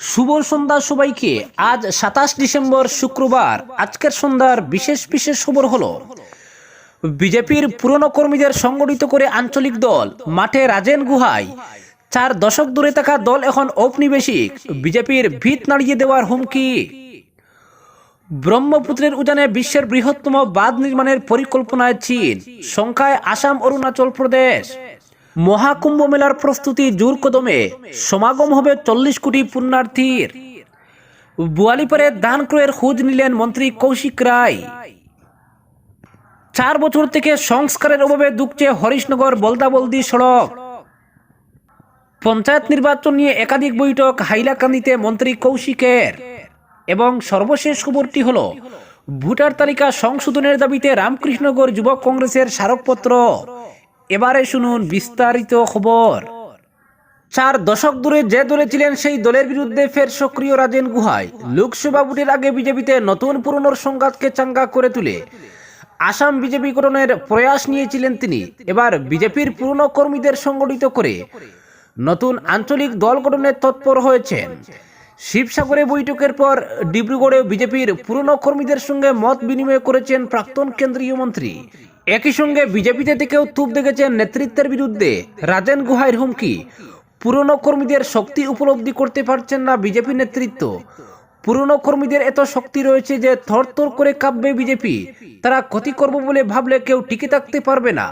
শুভ সন্ধ্যা সবাইকে। আজ সাতাশ ডিসেম্বর শুক্রবার। আজকের সন্ধ্যার বিশেষ বিশেষ খবর হলো, বিজেপির পুরনো কর্মীদের সংগঠিত করে আঞ্চলিক দল মাঠে রাজেন গুহায়। চার দশক দূরে থাকা দল এখন ঔপনিবেশিক। বিজেপির ভিত নাড়িয়ে দেওয়ার হুমকি। ব্রহ্মপুত্রের উজানে বিশ্বের বৃহত্তম বাঁধ নির্মাণের পরিকল্পনায় চীন। সংখ্যায় আসাম, অরুণাচল প্রদেশ। মহাকুম্ভ মেলার প্রস্তুতি জোর কদমে সমাগম হবে চল্লিশ কোটি পুণ্যার্থীর। বুয়ালিপাড়ে দান ক্রয়ের খোঁজ নিলেন মন্ত্রী কৌশিক রায়। চার বছর থেকে সংস্কারের অভাবে দুঃখছে হরিশনগর বলদাবলদি সড়ক। পঞ্চায়েত নির্বাচন নিয়ে একাধিক বৈঠক হাইলাকান্দিতে মন্ত্রী কৌশিকের। এবং সর্বশেষ খবরটি হল, ভোটার তালিকা সংশোধনের দাবিতে রামকৃষ্ণগর যুবক কংগ্রেসের স্মারকপত্র। এবারে শুনুন বিস্তারিত খবর। চার দশক ধরে যে দলে ছিলেন সেই দলের বিরুদ্ধে ফের সক্রিয় রাজেন গুহায়। লোকসভা ভোটের আগে বিজেপিতে নতুন পুরনোর সংঘাতকে চাঙ্গা করে তুলে। আসাম বিজেপি গঠনের প্রয়াস নিয়েছিলেন তিনি। এবার বিজেপির পুরনো কর্মীদের সংগঠিত করে নতুন আঞ্চলিক দল গঠনের তৎপর হয়েছেন। শিবসাগরে বৈঠকের পর ডিব্রুগড়ে বিজেপির পুরনো কর্মীদের সঙ্গে মত বিনিময় করেছেন প্রাক্তন কেন্দ্রীয় মন্ত্রী। একই সঙ্গে বিজেপিতে থেকেও তুপ দেখেছেন নেতৃত্বের বিরুদ্ধে। রাজেন গুহাইয়ের হুমকি। পুরনো কর্মীদের শক্তি উপলব্ধি করতে পারছেন না বিজেপি নেতৃত্ব। পুরনো কর্মীদের এত শক্তি রয়েছে যে থরথর করে কাঁপবে বিজেপি। তারা ক্ষতি করব বলে ভাবলে কেউ টিকে থাকতে পারবে না।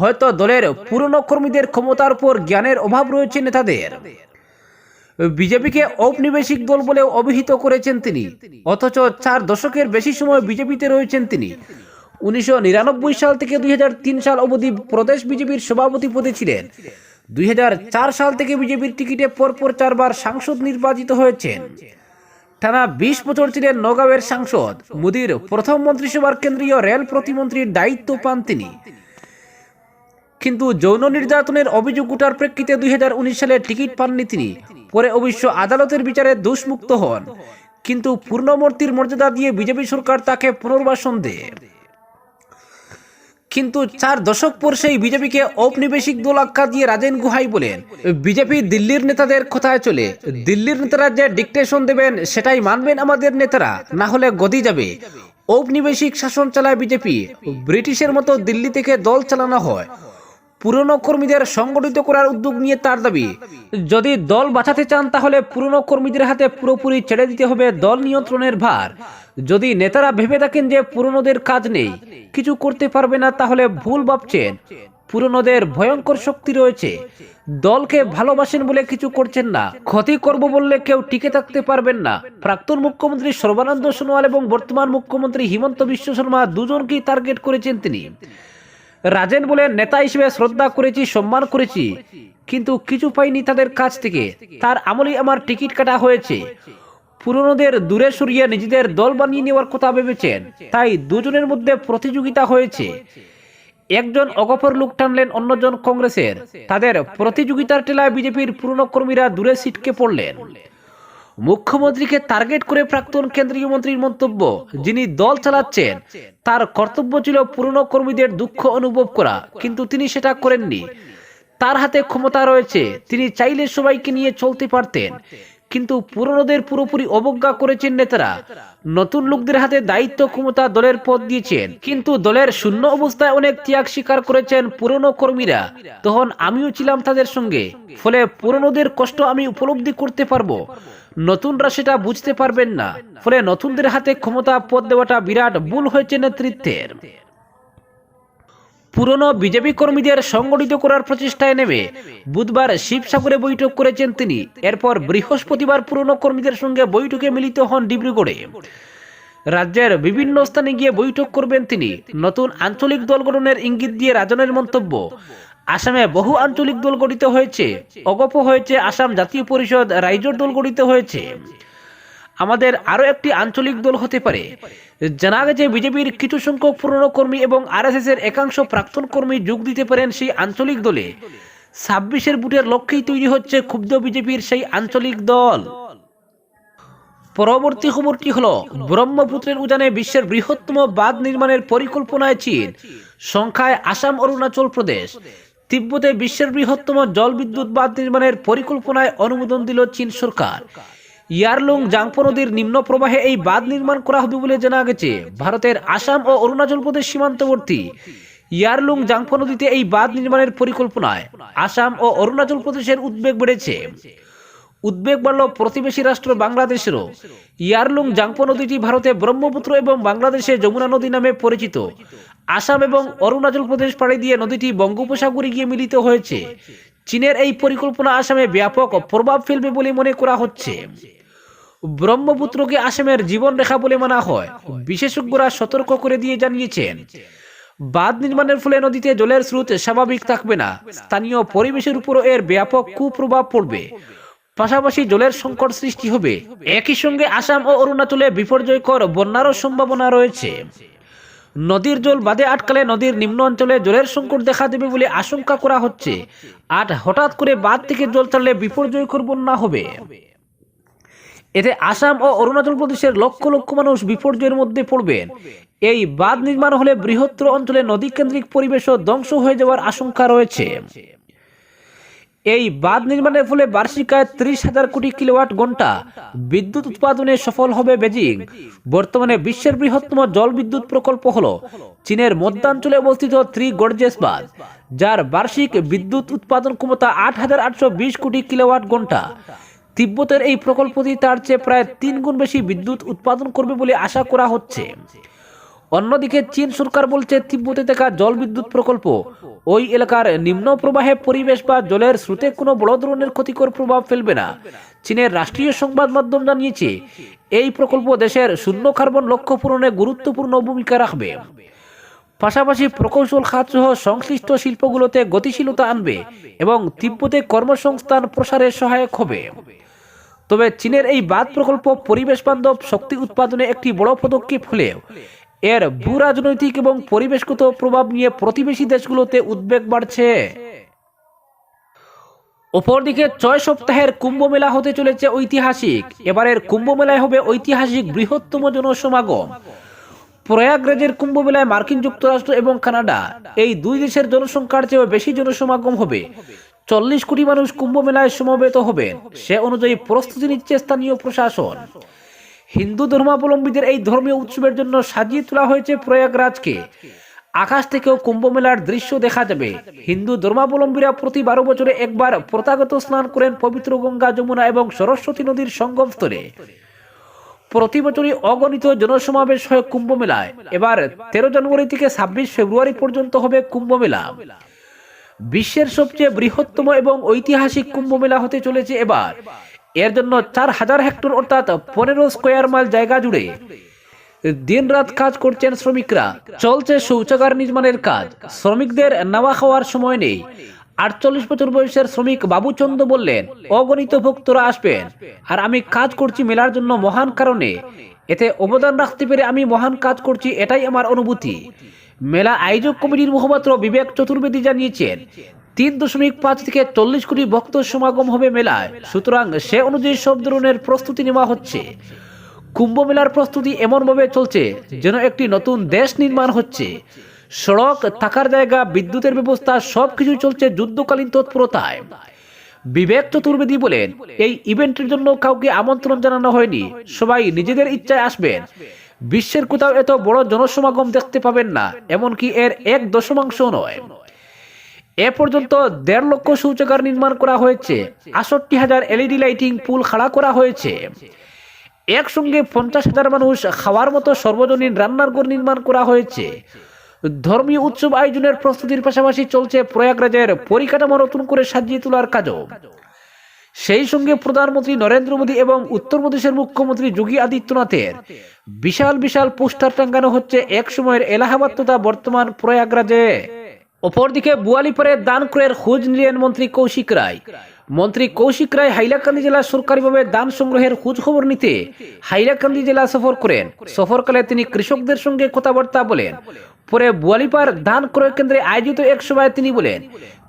হয়তো দলের পুরনো কর্মীদের ক্ষমতার উপর জ্ঞানের অভাব রয়েছে নেতাদের। বিজেপিকে ঔপনিবেশিক দল বলে অভিহিত করেছেন তিনি। অথচ চার দশকের বেশি সময় বিজেপিতে রয়েছেন তিনি। উনিশশো নিরানব্বই সাল থেকে দুই সাল অবধি প্রদেশ বিজেপির সভাপতি পদে ছিলেন। দুই হাজার চার সাল থেকে বিজেপির টিকিটে পরপর চারবার সাংসদ নির্বাচিত হয়েছেন। টানা বিশ বছর ছিলেন নগাঁওয়ের সাংসদ। মোদীর প্রথম মন্ত্রিসভার কেন্দ্রীয় রেল প্রতিমন্ত্রীর দায়িত্ব পান তিনি। কিন্তু যৌন নির্যাতনের অভিযোগ ওঠার প্রেক্ষিতে দুই হাজার উনিশ সালে টিকিট পাননি তিনি। পরে অবশ্য আদালতের বিচারে দোষমুক্ত হন। কিন্তু পূর্ণমূর্তির মর্যাদা দিয়ে বিজেপি সরকার তাকে পুনর্বাসন দেয়। কিন্তু চার দশক পর সেই বিজেপিকে ঔপনিবেশিক দল আখ্যা দিয়ে রাজেন গুহাই বলেন, বিজেপি দিল্লির নেতাদের কথায় চলে। দিল্লির নেতারা যে ডিকটেশন দেবেন, সেটাই মানবেন আমাদের নেতারা। না হলে গদি যাবে। ঔপনিবেশিক শাসন চালায় বিজেপি। ব্রিটিশের মতো দিল্লি থেকে দল চালানো হয়। পুরনো কর্মীদের সংগঠিত করার উদ্যোগ নিয়ে তার দাবি। যদি দল বাঁচাতে চান, তাহলে পুরনো কর্মীদের হাতে পুরোপুরি ছেড়ে দিতে হবে দল নিয়ন্ত্রণের ভার। যদি নেতারা ভেবে থাকেন যে পুরনোদের কাজ নেই, কিছু করতে পারবে না, তাহলে ভুল ভাবছেন। পুরনোদের ভয়ঙ্কর শক্তি রয়েছে। দলকে ভালোবাসেন বলে কিছু করছেন না। ক্ষতি করব বললে কেউ টিকে থাকতে পারবেন না। প্রাক্তন মুখ্যমন্ত্রী সর্বানন্দ সোনোয়াল এবং বর্তমান মুখ্যমন্ত্রী হিমন্ত বিশ্ব শর্মা দুজনকেই টার্গেট করেছেন তিনি। রাজেন বলে নেতা হিসেবে শ্রদ্ধা করেছি, সম্মান করেছি, কিন্তু কিছু পাইনি তাদের কাছ থেকে। তার আমলেই আমার টিকিট কাটা হয়েছে। পুরনোদের দূরে সরিয়ে নিজেদের দল বানিয়ে নেওয়ার কথা ভেবেছেন। তাই দুজনের মধ্যে প্রতিযোগিতা হয়েছে। একজন অগপর লোক টানলেন, অন্যজন কংগ্রেসের। তাদের প্রতিযোগিতার টেলায় বিজেপির পুরনো কর্মীরা দূরে সিটকে পড়লেন। মুখ্যমন্ত্রীকে টার্গেট করে প্রাক্তন কেন্দ্রীয় মন্ত্রীর মন্তব্য, যিনি দল চালাচ্ছেন, তার কর্তব্য ছিল পুরনো কর্মীদের দুঃখ অনুভব করা, কিন্তু তিনি সেটা করেননি। তার হাতে ক্ষমতা রয়েছে, তিনি চাইলে সবাইকে নিয়ে চলতে পারতেন। কিন্তু পুরনোদের পুরোপুরি অবজ্ঞা করেছেন নেতারা। নতুন লোকদের হাতে দায়িত্ব ক্ষমতা দলের পদ দিয়েছেন। কিন্তু দলের শূন্য অবস্থায় অনেক ত্যাগ স্বীকার করেছেন পুরনো কর্মীরা। তখন আমিও ছিলাম তাদের সঙ্গে। ফলে পুরনোদের কষ্ট আমি উপলব্ধি করতে পারব। নতুনরা সেটা বুঝতে পারবেন না। ফলে নতুনদের হাতে ক্ষমতা পদ দেওয়াটা বিরাট ভুল হয়েছে নেতৃত্বের। পুরনো বিজেপি কর্মীদের সংগঠিত করার প্রচেষ্টায় নেমে বুধবার শিবসাগরে বৈঠক করেছেন তিনি। এরপর বৃহস্পতিবার পুরনো কর্মীদের সঙ্গে বৈঠকে মিলিত হন ডিব্রুগড়ে। রাজ্যের বিভিন্ন স্থানে গিয়ে বৈঠক করবেন তিনি। নতুন আঞ্চলিক দল গঠনের ইঙ্গিত দিয়ে রাজনের মন্তব্য, আসামে বহু আঞ্চলিক দল গঠিত হয়েছে অগপ হয়েছে, আসাম জাতীয় পরিষদ রাইজোর দল গঠিত হয়েছে। আমাদের আরও একটি আঞ্চলিক দল হতে পারে। জানা গেছে বিজেপির কিছু সংখ্যক পুরনো কর্মী এবং আরএসএস এর একাংশ প্রাক্তন কর্মী যোগ দিতে পারেন সেই আঞ্চলিক দলে। ছাব্বিশের বুটের লক্ষ্যেই তৈরি হচ্ছে ক্ষুব্ধ বিজেপির সেই আঞ্চলিক দল। পরবর্তী খবরটি হল, ব্রহ্মপুত্রের উজানে বিশ্বের বৃহত্তম বাঁধ নির্মাণের পরিকল্পনায় চীন, সংখ্যায় আসাম, অরুণাচল প্রদেশ। তিব্বতে বিশ্বের বৃহত্তম জল বিদ্যুৎ বাঁধ নির্মাণের পরিকল্পনায় অনুমোদন দিল চীন সরকার। ইয়ারলুং জাংপো নদীর নিম্ন প্রবাহে এই বাঁধ নির্মাণ করা হবে বলে জানা গেছে। ভারতের আসাম ও অরুণাচল প্রদেশ সীমান্তবর্তী ইয়ারলুং জাংপো নদীতে এই বাঁধ নির্মাণের পরিকল্পনায় আসাম ও অরুণাচল প্রদেশের উদ্বেগ বেড়েছে। উদ্বেগ বাড়ল প্রতিবেশী রাষ্ট্র বাংলাদেশেরও। ইয়ারলুং জাংপো নদীটি ভারতে ব্রহ্মপুত্র এবং বাংলাদেশে যমুনা নদী নামে পরিচিত। আসাম এবং অরুণাচল প্রদেশ পাড়ি দিয়ে নদীটি বঙ্গোপসাগরে গিয়ে মিলিত হয়েছে। চীনের এই পরিকল্পনা আসামে ব্যাপক প্রভাব ফেলবে বলে মনে করা হচ্ছে। ব্রহ্মপুত্রকে আসামের জীবনরেখা বলে মানা হয়। বিশেষজ্ঞরা সতর্ক করে দিয়ে জানিয়েছেন, বাঁধ নির্মাণের ফলে নদীতে জলের স্রোত স্বাভাবিক থাকবে না। স্থানীয় পরিবেশের উপরও এর ব্যাপক কুপ্রভাব পড়বে। পাশাপাশি জলের সংকট সৃষ্টি হবে। একই সঙ্গে আসাম ও অরুণাচলে বিপর্যয়কর বন্যারও সম্ভাবনা রয়েছে। নদীর জল বাদে আটকালে নদীর নিম্ন অঞ্চলে জলের সংকট দেখা দেবে বলে আশঙ্কা করা হচ্ছে। আর হঠাৎ করে বাঁধ থেকে জল ছাড়লে বিপর্যয়কর বন্যা হবে। এতে আসাম ও অরুণাচল প্রদেশের লক্ষ লক্ষ মানুষ বিপর্যয়ের মধ্যে পড়বেন। এই বাঁধ নির্মাণ হলে বৃহত্তর অঞ্চলে নদী কেন্দ্রিক পরিবেশও ধ্বংস হয়ে যাওয়ার আশঙ্কা রয়েছে। এই বাঁধ নির্মাণের ফলে বার্ষিক আয় ত্রিশ হাজার কোটি কিলোওয়াট ঘণ্টা বিদ্যুৎ উৎপাদনে সফল হবে বেজিং। বর্তমানে বিশ্বের বৃহত্তম জল বিদ্যুৎ প্রকল্প হল চীনের মধ্যাঞ্চলে অবস্থিত থ্রি গর্জেস বাঁধ, যার বার্ষিক বিদ্যুৎ উৎপাদন ক্ষমতা আট হাজার আটশো বিশ কোটি কিলোওয়াট ঘণ্টা। তিব্বতের এই প্রকল্পটি তার চেয়ে প্রায় তিন গুণ বেশি বিদ্যুৎ উৎপাদন করবে বলে আশা করা হচ্ছে। অন্যদিকে চীন সরকার বলছে, তিব্বতে থাকা জল বিদ্যুৎ প্রকল্প। ওই এলাকার নিম্ন প্রবাহে পরিবেশ বা জলের স্রোতে কোনো বড় ধরনের ক্ষতিকর প্রভাব ফেলবে না। চীনের রাষ্ট্রীয় সংবাদ মাধ্যম জানিয়েছে, এই প্রকল্প দেশের শূন্য কার্বন লক্ষ্য পূরণে গুরুত্বপূর্ণ ভূমিকা রাখবে। পাশাপাশি প্রকৌশল খাত সহ সংশ্লিষ্ট শিল্পগুলোতে গতিশীলতা আনবে এবং তিব্বতে কর্মসংস্থান প্রসারে সহায়ক হবে। তবে চীনের এই বাঁধ প্রকল্প পরিবেশ বান্ধব শক্তি উৎপাদনে একটি বড় পদক্ষেপ হলেও এর ভূ রাজনৈতিক এবং পরিবেশগত প্রভাব নিয়ে প্রতিবেশী দেশগুলোতে উদ্বেগ বাড়ছে। অপরদিকে ছয় সপ্তাহের কুম্ভ মেলা হতে চলেছে ঐতিহাসিক। এবারের কুম্ভ মেলায় হবে ঐতিহাসিক বৃহত্তম জনসমাগম। প্রয়াগরাজের কুম্ভমেলায় মার্কিন যুক্তরাষ্ট্র এবং কানাডা, এই দুই দেশের জনসংখ্যার চেয়েও বেশি জনসমাগম হবে। চল্লিশ কোটি মানুষ কুম্ভমেলায় সমবেত হবেন। সে অনুযায়ী প্রস্তুতি নিচ্ছে স্থানীয় প্রশাসন। হিন্দু ধর্মাবলম্বীদের এই ধর্মীয় উৎসবের জন্য সাজিয়ে তোলা হয়েছে প্রয়াগরাজকে। আকাশ থেকেও কুম্ভ মেলার দৃশ্য দেখা যাবে। হিন্দু ধর্মাবলম্বীরা প্রতি বারো বছরে একবার প্রথাগত স্নান করেন পবিত্র গঙ্গা যমুনা এবং সরস্বতী নদীর সঙ্গম স্থলে। প্রতি বছরই অগণিত জনসমাবেশ হয় কুম্ভ মেলায় এবার তেরো জানুয়ারি থেকে ছাব্বিশ ফেব্রুয়ারি পর্যন্ত হবে কুম্ভ মেলা বিশ্বের সবচেয়ে বৃহত্তম এবং ঐতিহাসিক কুম্ভ মেলা হতে চলেছে এবার। এর জন্য চার হাজার হেক্টর অর্থাৎ পনেরো স্কোয়ার মাইল জায়গা জুড়ে দিন রাত কাজ করছেন শ্রমিকরা। চলছে শৌচাগার নির্মাণের কাজ। শ্রমিকদের নাওয়া খাওয়ার সময় নেই। আটচল্লিশ বছর বয়সের শ্রমিক বাবুচন্দ বললেন অগণিত ভক্তরা আসবেন। আর আমি কাজ করছি মেলার জন্য মহান কারণে। এতে অবদান রাখতে পেরে আমি মহান কাজ করছি, এটাই আমার অনুভূতি। মেলা আয়োজক কমিটির মুখপাত্র বিবেক চতুর্বেদী জানিয়েছেন, তিন দশমিক পাঁচ থেকে চল্লিশ কোটি ভক্ত সমাগম হবে মেলায়। সুতরাং সে অনুযায়ী সব ধরনের প্রস্তুতি নেওয়া হচ্ছে। কুম্ভ মেলার প্রস্তুতি এমনভাবে চলছে যেন একটি নতুন দেশ নির্মাণ হচ্ছে। সড়ক, থাকার জায়গা, বিদ্যুতের ব্যবস্থা সবকিছু চলছে যুদ্ধকালীন তৎপরতায়। বিবেক চতুর্বেদী বলেন, এই ইভেন্টের জন্য কাউকে আমন্ত্রণ জানানো হয়নি। সবাই নিজেদের ইচ্ছায় আসবেন। বিশ্বের কোথাও এত বড় জনসমাগম দেখতে পাবেন না, এমনকি এর এক দশমাংশ নয়। এ পর্যন্ত দেড় লক্ষ শৌচাগার নির্মাণ করা হয়েছে আষট্টি হাজার এলইডি লাইটিং পুল খাড়া করা হয়েছে। একসঙ্গে পঞ্চাশ হাজার মানুষ খাওয়ার মতো সর্বজনীন রান্নার ঘর নির্মাণ করা হয়েছে। ধর্মীয় উৎসব আয়োজনের প্রস্তুতির পাশাপাশি চলছে প্রয়াগরাজের পরিকাঠামো নতুন করে সাজিয়ে তোলার কাজও। সেই সঙ্গে প্রধানমন্ত্রী নরেন্দ্র মোদী এবং উত্তরপ্রদেশের মুখ্যমন্ত্রী যোগী আদিত্যনাথের বিশাল বিশাল পোস্টার টাঙ্গানো হচ্ছে এক সময়ের এলাহাবাদ তথা বর্তমান প্রয়াগরাজে। অপরদিকে বুয়ালিপাড়ে দান ক্রয়ের খোঁজ নিলেন মন্ত্রী কৌশিক রায়। মন্ত্রী কৌশিক রায় হাইলাকান্দি জেলা সরকারিভাবে দান সংগ্রহের খোঁজ খবর নিতে হাইলাকান্দি জেলা সফর করেন। সফরকালে তিনি কৃষকদের সঙ্গে কথাবার্তা বলেন। পরে বুয়ালিপাড় ধান ক্রয় কেন্দ্রে আয়োজিত এক সভায় তিনি বলেন,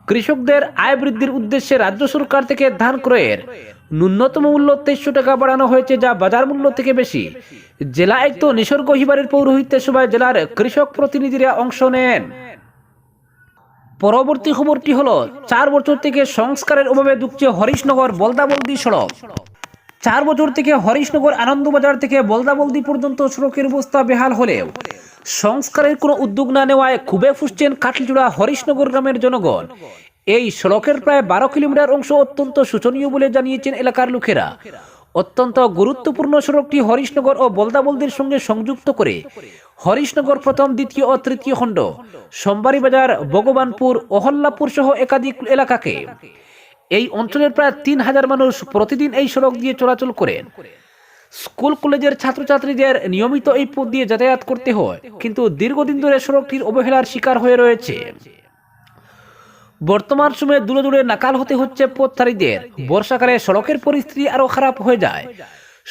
কৃষকদের আয় বৃদ্ধির উদ্দেশ্যে রাজ্য সরকার থেকে ধান ক্রয়ের ন্যূনতম মূল্য তেইশশো টাকা বাড়ানো হয়েছে যা বাজার মূল্য থেকে বেশি। জেলা আয়ুক্ত নিসর্গ হিবারের পৌরোহিত্যের সভায় জেলার কৃষক প্রতিনিধিরা অংশ নেন। পরবর্তী খবরটি হলো, চার বছর থেকে সংস্কারের অভাবে দুঃখছে হরিশনগর বলদাবলদি সড়ক। চার বছর থেকে হরিশনগর আনন্দবাজার থেকে বলদাবলদি পর্যন্ত সড়কের অবস্থা বেহাল হলেও সংস্কারের কোনো উদ্যোগ না নেওয়ায় খুবই ফুসছেন কাটলিচূড়া হরিশনগর গ্রামের জনগণ। এই সড়কের প্রায় বারো কিলোমিটার অংশ অত্যন্ত শোচনীয় বলে জানিয়েছেন এলাকার লোকেরা। অত্যন্ত গুরুত্বপূর্ণ সড়কটি হরিশনগর ও বলদাবলদির সঙ্গে সংযুক্ত করে। হরিশনগর প্রথম, দ্বিতীয় ও তৃতীয় খণ্ড সোমবারি বাজার, ভগবানপুর অহল্লাপুর সহ একাধিক এলাকাকে। এই অঞ্চলের প্রায় তিন হাজার মানুষ প্রতিদিন এই সড়ক দিয়ে চলাচল করেন স্কুল, কলেজের ছাত্রছাত্রীদের নিয়মিত এই পথ দিয়ে যাতায়াত করতে হয়। কিন্তু দীর্ঘদিন ধরে সড়কটির অবহেলার শিকার হয়ে রয়েছে। বর্তমান সময়ে দূরে দূরে নাকাল হতে হচ্ছে পথচারীদের বর্ষাকালে সড়কের পরিস্থিতি আরও খারাপ হয়ে যায়।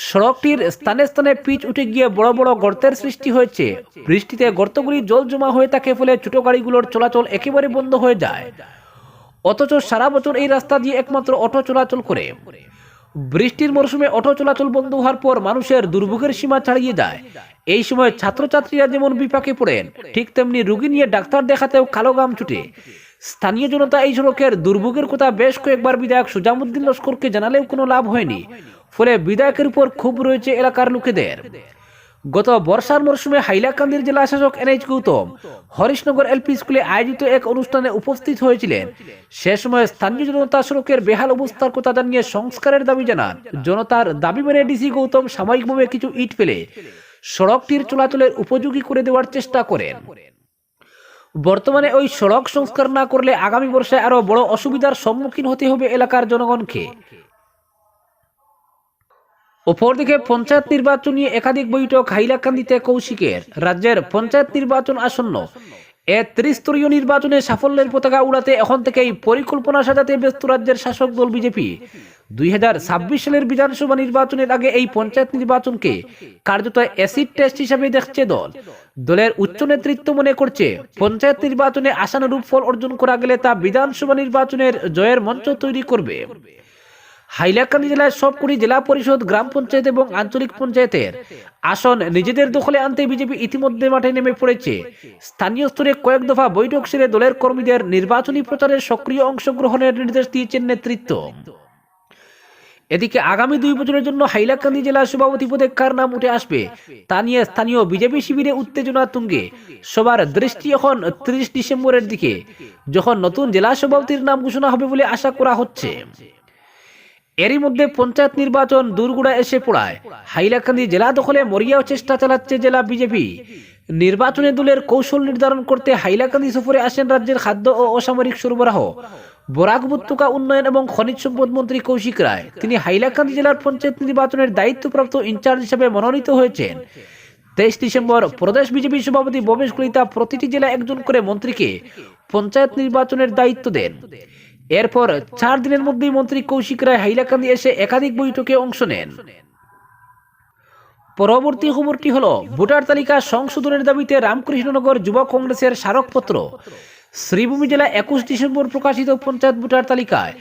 সড়কটির স্থানে স্থানে পিচ উঠে গিয়ে বড় বড় গর্তের সৃষ্টি হয়েছে। বৃষ্টিতে গর্তগুলি জল জমা হয়ে থাকে ফলে ছোট গাড়িগুলোর চলাচল একেবারে বন্ধ হয়ে যায়। অথচ সারা বছর এই রাস্তা দিয়ে একমাত্র অটো চলাচল করে। বৃষ্টির মরশুমে অটো চলাচল বন্ধ হওয়ার পর মানুষের দুর্ভোগের সীমা ছাড়িয়ে যায়। এই সময় ছাত্রছাত্রীরা যেমন বিপাকে পড়েন, ঠিক তেমনি রুগী নিয়ে ডাক্তার দেখাতেও কালো গাম ছুটে। স্থানীয় জনতা এই সড়কের দুর্ভোগের কথা বেশ কয়েকবার বিধায়ক সুজামুদ্দিন লস্করকে জানালেও কোনো লাভ হয়নি। ফলে বিধায়কের উপর ক্ষোভ রয়েছে এলাকার লোকেদের। গত বর্ষার মরশুমে হাইলাকান্দির জেলা শাসক এনএইচ গৌতম হরিশনগর এলপি স্কুলে আয়োজিত এক অনুষ্ঠানে উপস্থিত হয়েছিলেন। সে সময় স্থানীয় জনতা সড়কের বেহাল অবস্থার কথা জানিয়ে সংস্কারের দাবি জানান। জনতার দাবি মেনে ডিসি গৌতম সাময়িকভাবে কিছু ইট ফেলে সড়কটির চলাচলের উপযোগী করে দেওয়ার চেষ্টা করেন। বর্তমানে ওই সড়ক সংস্কার না করলে আগামী বর্ষে আরও বড় অসুবিধার সম্মুখীন হতে হবে এলাকার জনগণকে। অপরদিকে পঞ্চায়েত নির্বাচন নিয়ে একাধিক বৈঠক হাইলাকান্দিতে কৌশিকের। রাজ্যের পঞ্চায়েত নির্বাচন আসন্ন এ ত্রিস্তরীয় নির্বাচনে সাফল্যের পতাকা উড়াতে এখন থেকেই পরিকল্পনা সাজাতে ব্যস্ত রাজ্যের শাসক দল বিজেপি। দুই সালের বিধানসভা নির্বাচনের আগে এই পঞ্চায়েত নির্বাচনকে কার্যত অ্যাসিড টেস্ট হিসাবে দেখছে দল। দলের উচ্চ নেতৃত্ব মনে করছে, পঞ্চায়েত নির্বাচনে আশানুরূপ ফল অর্জন করা গেলে তা বিধানসভা নির্বাচনের জয়ের মঞ্চ তৈরি করবে। হাইলাকান্দি জেলায় সবকটি জেলা পরিষদ, গ্রাম পঞ্চায়েত এবং আঞ্চলিক পঞ্চায়েতের আসন নিজেদের দখলে আনতে বিজেপি ইতিমধ্যে মাঠে নেমে পড়েছে। স্থানীয় স্তরে কয়েক দফা বৈঠক সেরে দলের কর্মীদের নির্বাচনী প্রচারে সক্রিয় অংশগ্রহণের নির্দেশ দিয়েছেন নেতৃত্ব। এদিকে আগামী দুই বছরের জন্য হাইলাকান্দি জেলা সভাপতি পদে কার নাম উঠে আসবে, তা নিয়ে স্থানীয় বিজেপি শিবিরে উত্তেজনা তুঙ্গে। সবার দৃষ্টি এখন ত্রিশ ডিসেম্বরের দিকে, যখন নতুন জেলা সভাপতির নাম ঘোষণা হবে বলে আশা করা হচ্ছে। এরই মধ্যে পঞ্চায়েত নির্বাচন দুর্গুড়া এসে পড়ায়। হাইলাকান্দি জেলা দখলে মরিয়াও চেষ্টা চালাচ্ছে জেলা বিজেপি। নির্বাচনে দলের কৌশল নির্ধারণ করতে হাইলাকান্দি সফরে আসেন রাজ্যের খাদ্য ও অসামরিক সরবরাহ, বরাক উপত্যকা উন্নয়ন এবং খনিজ সম্পদ মন্ত্রী কৌশিক রায়। তিনি হাইলাকান্দি জেলার পঞ্চায়েত নির্বাচনের দায়িত্বপ্রাপ্ত ইনচার্জ হিসেবে মনোনীত হয়েছেন। তেইশ ডিসেম্বর প্রদেশ বিজেপি সভাপতি ভবেশ কলিতা প্রতিটি জেলা একজন করে মন্ত্রীকে পঞ্চায়েত নির্বাচনের দায়িত্ব দেন। এরপর চার দিনের মধ্যেই মন্ত্রী কৌশিক রায় হাইলাকান্দি এসে একাধিক বৈঠকে অংশ নেন। পরবর্তী খবরটি হলো, ভোটার তালিকা সংশোধনের দাবিতে রামকৃষ্ণনগর যুব কংগ্রেসের স্মারকপত্র। শ্রীভূমি জেলা একুশ ডিসেম্বর প্রকাশিত পঞ্চায়েত ভোটার তালিকায়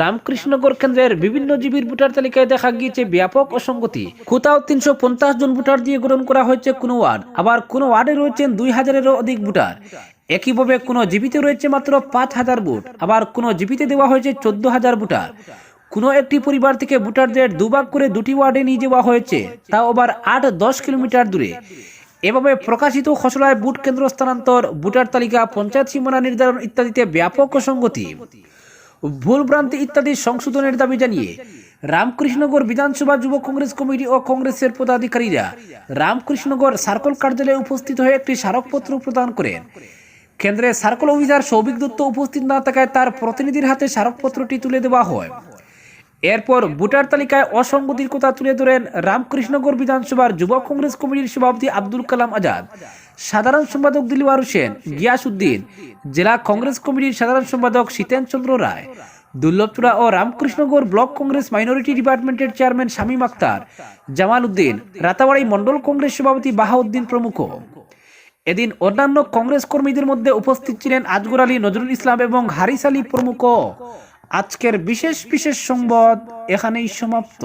রামকৃষ্ণনগর কেন্দ্রের বিভিন্ন জীবীর ভোটার তালিকায় দেখা গিয়েছে ব্যাপক অসঙ্গতি। কোথাও তিনশো পঞ্চাশ জন ভোটার দিয়ে গঠন করা হয়েছে কোনো ওয়ার্ড। আবার কোনো ওয়ার্ডে রয়েছেন দুই হাজারেরও অধিক ভোটার। একইভাবে কোনো জীবিতে রয়েছে মাত্র পাঁচ হাজার ভোট আবার কোনো জীবিতে দেওয়া হয়েছে চোদ্দ হাজার ভোটার কোনো একটি পরিবার থেকে ভোটারদের দুভাগ করে দুটি ওয়ার্ডে নিয়ে যাওয়া হয়েছে, তাও আবার আট দশ কিলোমিটার দূরে। এভাবে প্রকাশিত খসড়ায় বুট কেন্দ্র স্থানান্তর ভোটার তালিকা, পঞ্চায়েত সীমানা নির্ধারণ ইত্যাদিতে ব্যাপক অসঙ্গতি ভুলভ্রান্তি ইত্যাদি সংশোধনের দাবি জানিয়ে রামকৃষ্ণনগর বিধানসভা যুব কংগ্রেস কমিটি ও কংগ্রেসের পদাধিকারীরা রামকৃষ্ণনগর সার্কল কার্যালয়ে উপস্থিত হয়ে একটি স্মারকপত্র প্রদান করেন। কেন্দ্রের সার্কল অফিসার সৌভিক দত্ত উপস্থিত না থাকায় তার প্রতিনিধির হাতে স্মারকপত্রটি তুলে দেওয়া হয়। এরপর ভোটার তালিকায় অসঙ্গতির কথা তুলে ধরেন রামকৃষ্ণগর বিধানসভার যুব কংগ্রেস কমিটির সভাপতি আব্দুল কালাম আজাদ। সাধারণ সম্পাদক দিলওয়ার হোসেন, গিয়াসউদ্দিন, জেলা কংগ্রেস কমিটির সাধারণ সম্পাদক শীতেন চন্দ্র রায় দুর্লভচূড়া ও রামকৃষ্ণগর ব্লক কংগ্রেস মাইনরিটি ডিপার্টমেন্টের চেয়ারম্যান শামীম আক্তার, জামাল উদ্দিন, রাতাবাড়ি মন্ডল কংগ্রেস সভাপতি বাহাউদ্দিন প্রমুখ। এদিন অন্যান্য কংগ্রেস কর্মীদের মধ্যে উপস্থিত ছিলেন আজগর আলী, নজরুল ইসলাম এবং হারিস আলী প্রমুখ। আজকের বিশেষ বিশেষ সংবাদ এখানেই সমাপ্ত।